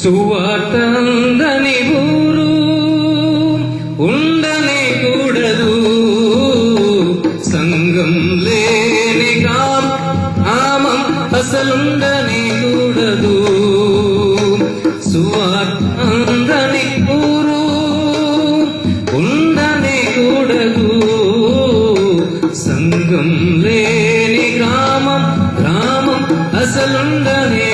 సువాతందని ఊరు ఉండనే కూడదు సంగం లేని ఆమం అసలుండనే కూడదు సువాతందని ఊరు ఉండనే కూడదు సంగం లేని గ్రామం గ్రామం అసలుండనే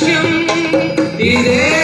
സാക്ഷ്യം ഇതേ